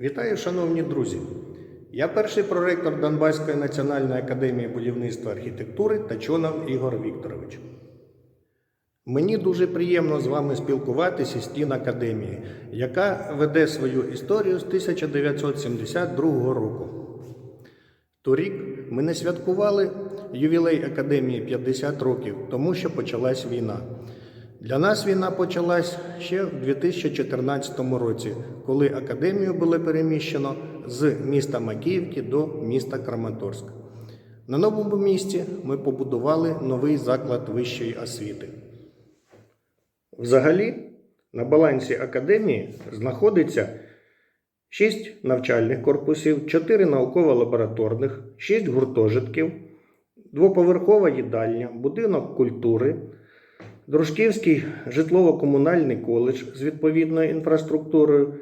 Вітаю, шановні друзі! Я перший проректор Донбаської національної академії будівництва архітектури Тачонов Ігор Вікторович. Мені дуже приємно з вами спілкуватися стін академії, яка веде свою історію з 1972 року. Торік ми не святкували ювілей академії 50 років, тому що почалась війна. Для нас війна почалась ще в 2014 році, коли академію було переміщено з міста Макіївки до міста Краматорськ. На новому місці ми побудували новий заклад вищої освіти. Взагалі, на балансі академії знаходиться 6 навчальних корпусів, 4 науково-лабораторних, 6 гуртожитків, двоповерхова їдальня, будинок культури, Дружківський житлово-комунальний коледж з відповідною інфраструктурою,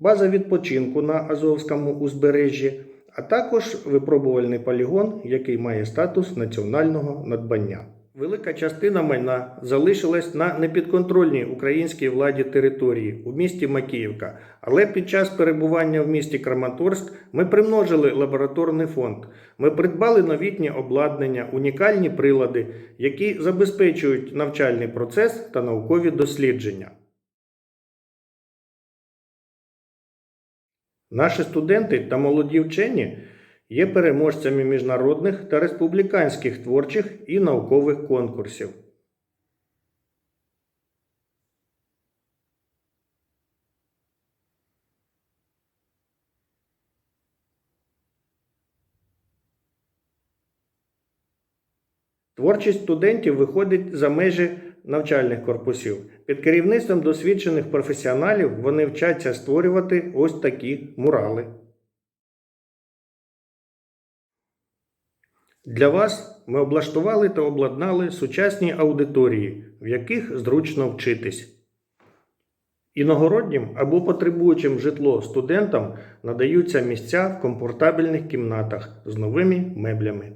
база відпочинку на Азовському узбережжі, а також випробувальний полігон, який має статус національного надбання. Велика частина майна залишилась на непідконтрольній українській владі території у місті Макіївка, але під час перебування в місті Краматорськ ми примножили лабораторний фонд. Ми придбали новітнє обладнання, унікальні прилади, які забезпечують навчальний процес та наукові дослідження. Наші студенти та молоді вчені є переможцями міжнародних та республіканських творчих і наукових конкурсів. Творчість студентів виходить за межі навчальних корпусів. Під керівництвом досвідчених професіоналів вони вчаться створювати ось такі мурали. Для вас ми облаштували та обладнали сучасні аудиторії, в яких зручно вчитись. Іногороднім або потребуючим житло студентам надаються місця в комфортабельних кімнатах з новими меблями.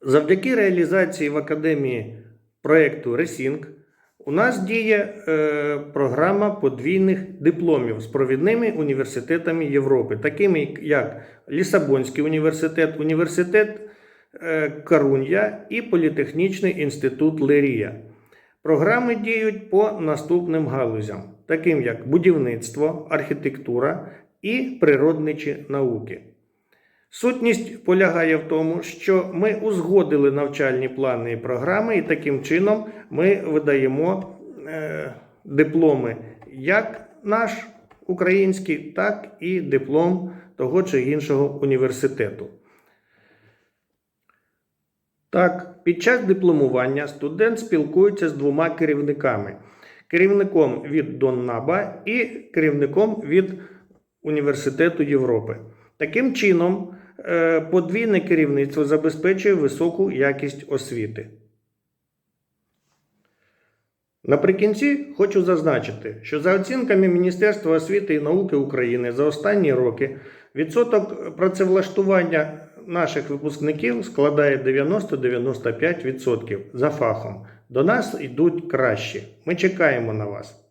Завдяки реалізації в академії проєкту Ресінг у нас діє е, програма подвійних дипломів з провідними університетами Європи, такими як Лісабонський університет, університет е, Карунья і Політехнічний інститут Лерія. Програми діють по наступним галузям, таким як будівництво, архітектура і природничі науки. Сутність полягає в тому, що ми узгодили навчальні плани і програми, і таким чином ми видаємо е, дипломи як наш український, так і диплом того чи іншого університету. Так, під час дипломування студент спілкується з двома керівниками: керівником від Доннаба і керівником від Університету Європи. Таким чином, подвійне керівництво забезпечує високу якість освіти. Наприкінці хочу зазначити, що за оцінками Міністерства освіти і науки України за останні роки відсоток працевлаштування наших випускників складає 90-95% за фахом. До нас йдуть кращі. Ми чекаємо на вас.